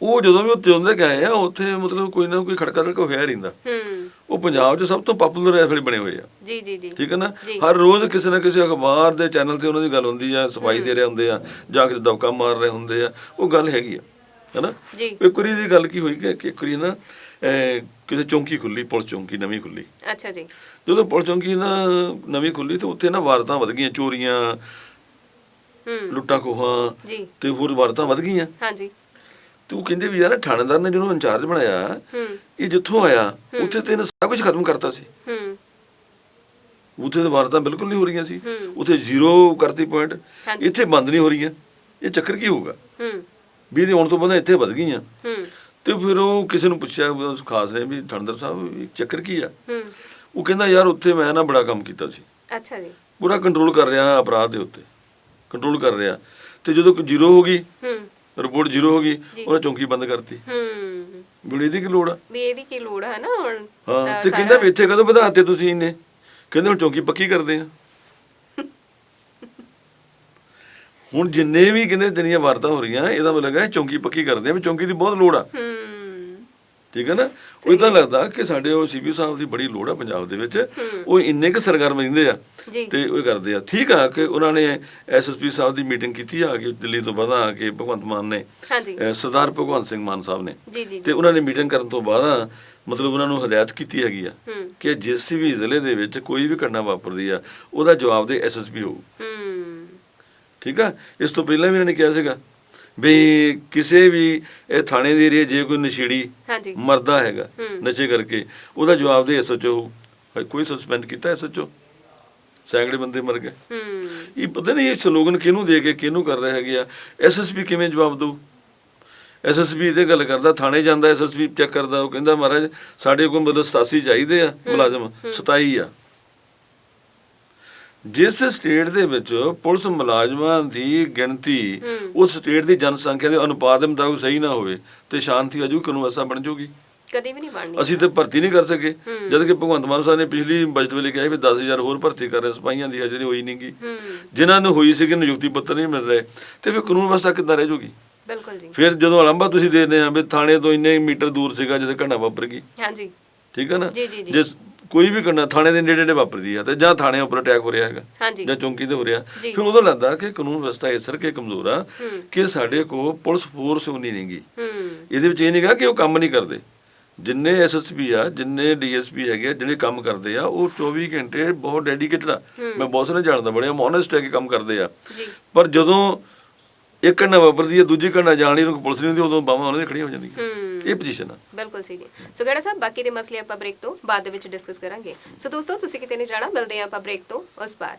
ਉਹ ਜਦੋਂ ਵੀ ਉੱਥੇ ਹੁੰਦੇ ਗਏ ਆ ਉੱਥੇ ਮਤਲਬ ਕੋਈ ਨਾ ਕੋਈ ਖੜਕਾ ਧੜਕਾ ਹੋਇਆ ਰਹਿੰਦਾ। ਹੂੰ। ਉਹ ਪੰਜਾਬ 'ਚ ਸਭ ਤੋਂ ਪਪੂਲਰ ਵੇਲੇ ਬਣੇ ਹੋਏ ਆ। ਜੀ ਜੀ ਜੀ। ਠੀਕ ਹੈ ਨਾ। ਹਰ ਰੋਜ਼ ਕਿਸੇ ਨਾ ਕਿਸੇ ਅਖਬਾਰ ਦੇ ਚੈਨਲ ਤੇ ਉਹਨਾਂ ਦੀ ਗੱਲ ਹੁੰਦੀ ਆ ਸਫ਼ਾਈ ਦੇ ਰਹੇ ਹੁੰਦੇ ਆ ਜਾਂ ਕਿਤੇ ਦਬਕਾ ਮਾਰ ਰਹੇ ਹੁੰਦੇ ਆ ਉਹ ਗੱਲ ਹੈਗੀ ਆ। ਹੈਨਾ ਵਾਰੀ ਦੀ ਗੱਲ ਕੀ ਹੋਈ ਕਿ ਕਿ ਇੱਕ ਵਾਰੀ ਨਾ ਕਿਤੇ ਚੌਂਕੀ ਖੁੱਲੀ ਪੁਲਿਸ ਚੌਂਕੀ ਨਵੀਂ ਖੁੱਲੀ। ਅੱਛਾ ਜੀ। ਜਦੋਂ ਪੁਲਿਸ ਚੌਂਕੀ ਨਾ ਨਵੀਂ ਖੁੱਲੀ ਤੇ ਉੱਥੇ ਨਾ ਵਾਰਦਾਤਾਂ ਵਧ ਗਈਆਂ ਚੋਰੀਆਂ ਲੁੱਟਾਂ ਖੋਹਾਂ ਜੀ। ਤੇ ਹੋਰ ਵਾਰਦਾਤਾਂ ਵਧ ਗਈਆਂ। ਹਾਂਜੀ। ਤੇ ਉਹ ਕਹਿੰਦੇ ਵੀ ਯਾਰ ਥਾਣੇਦਾਰ ਨੇ ਜਿਹਨੂੰ ਇੰਚਾਰਜ ਬਣਾਇਆ ਇਹ ਜਿੱਥੋਂ ਆਇਆ ਉੱਥੇ ਤੇ ਇਹਨੇ ਸਾਰਾ ਕੁਝ ਖਤਮ ਕਰਤਾ ਸੀ। ਹੂੰ। ਉੱਥੇ ਤੇ ਵਾਰਦਾਤਾਂ ਬਿਲਕੁਲ ਨਹੀਂ ਹੋ ਰਹੀਆਂ ਸੀ। ਉੱਥੇ ਜ਼ੀਰੋ ਕਰਤੀ ਪੁਆਇੰਟ। ਇੱਥੇ ਬੰਦ ਨਹੀਂ ਹੋ ਰਹੀਆਂ। ਇਹ ਚੱਕਰ ਕੀ ਹੋਊਗਾ? ਹੂੰ। ਵੀ ਇਹਦੇ ਆਉਣ ਤੋਂ ਬਾਅਦ ਇੱਥੇ ਵਧ ਗਈਆਂ। ਹੂੰ। ਤੇ ਫਿਰ ਉਹ ਕਿਸੇ ਨੂੰ ਪੁੱਛਿਆ ਉਸ ਖਾਸ ਨੇ ਵੀ ਥਾਣੇਦਾਰ ਸਾਹਿਬ ਇਹ ਚੱਕਰ ਕੀ ਆ? ਹੂੰ। ਉਹ ਕਹਿੰਦਾ ਯਾਰ ਉੱਥੇ ਮੈਂ ਨਾ ਬੜਾ ਕੰਮ ਕੀਤਾ ਸੀ। ਅੱਛਾ ਜੀ। ਪੂਰਾ ਕੰਟਰੋਲ ਕਰ ਰਿਹਾ ਅਪਰਾਧ ਦੇ ਉੱਤੇ। ਕੰਟਰੋਲ ਕਰ ਰਿਹਾ। ਤੇ ਜਦੋਂ ਜ਼ੀਰੋ ਹੋ ਗਈ ਹੂੰ। ਰਿਪੋਰਟ ਜ਼ੀਰੋ ਹੋ ਗਈ। ਉਹਨੇ ਚੌਂਕੀ ਬੰਦ ਕਰਤੀ। ਹੂੰ। ਵੀ ਇਹਦੀ ਕੀ ਲੋੜ ਆ? ਵੀ ਇਹਦੀ ਕੀ ਲੋੜ ਹੈ ਨਾ ਹੁਣ? ਹਾਂ ਤਾਂ ਕਹਿੰਦਾ ਵੀ ਇੱਥੇ ਕਦੋਂ ਵਧਾਤੇ ਤੁਸੀਂ ਇਹਨੇ? ਕਹਿੰਦੇ ਹੁਣ ਚੌਂਕੀ ਪੱਕੀ ਕਰਦੇ ਆ। ਹੁਣ ਜਿੰਨੇ ਵੀ ਕਹਿੰਦੇ ਜਿੰਨੀਆਂ ਵਾਰਤਾ ਹੋ ਰਹੀਆਂ ਇਹਦਾ ਮਤਲਬ ਹੈ ਚੌਂਕੀ ਪੱਕੀ ਕਰਦੇ ਆ ਵੀ ਚੌਂਕੀ ਦੀ ਬਹੁਤ ਲੋੜ ਆ। ਹੂੰ। ਠੀਕ ਹੈ ਨਾ? ਉਹ ਇਦਾਂ ਲੱਗਦਾ ਕਿ ਸਾਡੇ ਉਹ ਸੀਪੀ ਸਾਹਿਬ ਦੀ ਬੜੀ ਲੋੜ ਆ ਪੰਜਾਬ ਦੇ ਵਿੱਚ। ਉਹ ਇੰਨੇ ਕੁ ਸਰਗਰਮ ਰਹਿੰਦੇ ਆ। ਤੇ ਉਹ ਕਰਦੇ ਆ। ਠੀਕ ਆ ਕਿ ਉਹਨਾਂ ਨੇ ਐਸਐਸਪੀ ਸਾਹਿਬ ਦੀ ਮੀਟਿੰਗ ਕੀਤੀ ਆ ਕੇ ਦਿੱਲੀ ਤੋਂ ਬਾਅਦ ਆ ਕੇ ਭਗਵੰਤ ਮਾਨ ਨੇ ਸਰਦਾਰ ਭਗਵੰਤ ਸਿੰਘ ਮਾਨ ਸਾਹਿਬ ਨੇ। ਜੀ ਜੀ ਤੇ ਉਹਨਾਂ ਨੇ ਮੀਟਿੰਗ ਕਰਨ ਤੋਂ ਬਾਅਦ ਮਤਲਬ ਉਹਨਾਂ ਨੂੰ ਹਦਾਇਤ ਕੀਤੀ ਹੈਗੀ ਆ ਕਿ ਜਿਸ ਵੀ ਜ਼ਿਲ੍ਹੇ ਦੇ ਵਿੱਚ ਕੋਈ ਵੀ ਘਟਨਾ ਵਾਪਰਦੀ ਆ ਉਹਦਾ ਜਵਾਬ ਦੇ ਐਸਐਸਪੀ ਹੋਊ। ਹੂੰ। ਠੀਕ ਆ? ਇਸ ਤੋਂ ਪਹਿਲਾਂ ਵੀ ਇਹਨਾਂ ਨੇ ਕਿਹਾ ਸੀਗਾ ਵੀ ਕਿਸੇ ਵੀ ਇਹ ਥਾਣੇ ਦੇ ਏਰੀਏ ਜੇ ਕੋਈ ਨਸ਼ੇੜੀ ਮਰਦਾ ਹੈਗਾ। ਨਸ਼ੇ ਕਰਕੇ ਉਹਦਾ ਜਵਾਬ ਦੇ ਐਸਐਚਓ ਕੋਈ ਸਸਪੈਂਡ ਕੀਤਾ ਐਸਐਚਓ ਸੈਂਕੜੇ ਬੰਦੇ ਮਰ ਗਏ। ਹੂੰ। ਇਹ ਪਤਾ ਨਹੀਂ ਇਹ ਸਲੋਗਨ ਕਿਹਨੂੰ ਦੇ ਕੇ ਕਿਹਨੂੰ ਕਰ ਰਹੇ ਹੈਗੇ ਆ। ਐਸਐਸਪੀ ਕਿਵੇਂ ਜਵਾਬ ਦਊ? ਐਸਐਸਪੀ ਇਹਦੇ ਗੱਲ ਕਰਦਾ ਥਾਣੇ ਜਾਂਦਾ ਐਸਐਸਪੀ ਚੈੱਕ ਕਰਦਾ ਉਹ ਕਹਿੰਦਾ ਮਹਾਰਾਜ ਸਾਡੇ ਕੋਲ ਮਤਲਬ 87 ਚਾਹੀਦੇ ਆ ਮੁਲਾਜ਼ਮ 27 ਆ। ਜਿਸ ਸਟੇਟ ਦੇ ਵਿੱਚ ਪੁਲਿਸ ਮੁਲਾਜ਼ਮਾਂ ਦੀ ਗਿਣਤੀ ਉਸ ਸਟੇਟ ਦੀ ਜਨਸੰਖਿਆ ਦੇ ਅਨੁਪਾਤ ਦੇ ਮੁਤਾਬਕ ਸਹੀ ਨਾ ਹੋਵੇ ਤੇ ਸ਼ਾਂਤੀ ਆਜੂ ਕਾਨੂੰਨ ਐਸਾ ਬਣ ਜਾਊਗੀ ਕਦੀ ਵੀ ਨਹੀਂ ਬਣਨੀ। ਅਸੀਂ ਤੇ ਭਰਤੀ ਨਹੀਂ ਕਰ ਸਕੇ। ਜਦ ਕਿ ਭਗਵੰਤ ਮਾਨ ਸਾਹਿਬ ਨੇ ਪਿਛਲੀ ਬਜਟ ਵੇਲੇ ਕਿਹਾ ਵੀ 10000 ਹੋਰ ਭਰਤੀ ਕਰ ਰਹੇ ਸਿਪਾਹੀਆਂ ਦੀ ਹਜੇ ਹੋਈ ਨਹੀਂਗੀ ਜਿਨ੍ਹਾਂ ਨੂੰ ਹੋਈ ਸੀ ਕਿ ਨਿਯੁਕਤੀ ਪੱਤਰ ਨਹੀਂ ਮਿਲ ਰਹੇ। ਤੇ ਫਿਰ ਕਾਨੂੰਨ ਵਿਵਸਥਾ ਕਿੱਦਾਂ ਰਹਿ ਜਾਊਗੀ ਬਿਲਕੁਲ ਜੀ। ਫਿਰ ਜਦੋਂ ਅਲੰਬਾ ਤੁਸੀਂ ਦੇਖਦੇ ਆ ਵੀ ਥਾਣੇ ਤੋਂ ਇੰਨੇ ਮੀਟਰ ਦੂਰ ਸੀਗਾ ਜਿੱਥੇ ਘਟਨਾ ਵਾਪਰ ਗਈ। ਹਾਂਜੀ। ਠੀਕ ਹੈ ਨਾ? ਜੀ, ਜੀ, ਜੀ। ਜਿਸ ਕੋਈ ਵੀ ਘਟਨਾ ਥਾਣੇ ਦੇ ਨੇੜੇ ਨੇੜੇ ਵਾਪਰਦੀ ਆ ਤੇ ਜਾਂ ਥਾਣੇ ਉੱਪਰ ਅਟੈਕ ਹੋ ਰਿਹਾ ਹੈਗਾ ਜਾਂ ਚੌਂਕੀ ਤੇ ਹੋ ਰਿਹਾ। ਫਿਰ ਉਦੋਂ ਲੱਗਦਾ ਕਿ ਕਾਨੂੰਨ ਵਿਵਸਥਾ ਇਸ ਕਰਕੇ ਕਮਜ਼ੋਰ ਆ ਕਿ ਸਾਡੇ ਕੋਲ ਪੁਲਿਸ ਫੋਰਸ ਉਨੀ ਨਹੀਂਗੀ ਇਹਦੇ ਵਿੱਚ ਇਹ ਨਹੀਂਗਾ ਕਿ ਉਹ ਕੰਮ ਨਹੀਂ ਕਰਦੇ। ਜਿੰਨੇ ਐਸਐਸਪੀ ਆ ਜਿੰਨੇ ਡੀਐਸਪੀ ਹੈਗੇ ਆ, ਜਿਹੜੇ ਕੰਮ ਕਰਦੇ ਆ ਉਹ 24 ਘੰਟੇ ਬਹੁਤ ਡੈਡੀਕੇਟਡ ਆ। ਮੈਂ ਬਹੁਤ ਸਾਰੇ ਜਾਣਦਾ ਬੜੇ ਮੋਨੈਸਟ ਹੈ ਕਿ ਕੰਮ ਕਰਦੇ ਆ। ਪਰ ਜਦੋਂ ਇੱਕ ਘਟਨਾ ਵਾਪਰਦੀ ਹੈ ਦੂਜੀ ਘਟਨਾ ਜਾਣ ਉਹਨੂੰ ਪੁਲਿਸ ਨਹੀਂ ਹੁੰਦੀ ਉਦੋਂ ਬਾਹਾਂ ਉਹਨਾਂ ਦੀਆਂ ਖੜੀਆਂ ਹੋ ਜਾਂਦੀਆਂ। ਇਹ ਪੋਜੀਸ਼ਨ ਆ। ਬਿਲਕੁਲ ਸਹੀ ਸੋ ਗੜਾ ਸਾਹਿਬ ਬਾਕੀ ਦੇ ਮਸਲੇ ਆਪਾਂ ਬ੍ਰੇਕ ਤੋਂ ਬਾਅਦ ਦੇ ਵਿੱਚ ਡਿਸਕਸ ਕਰਾਂਗੇ। ਸੋ ਦੋਸਤੋ ਤੁਸੀਂ ਕਿਤੇ ਨਹੀਂ ਜਾਣਾ ਮਿਲਦੇ ਹਾਂ ਆਪਾਂ ਬ੍ਰੇਕ ਤੋਂ ਉਸ ਪਾਰ।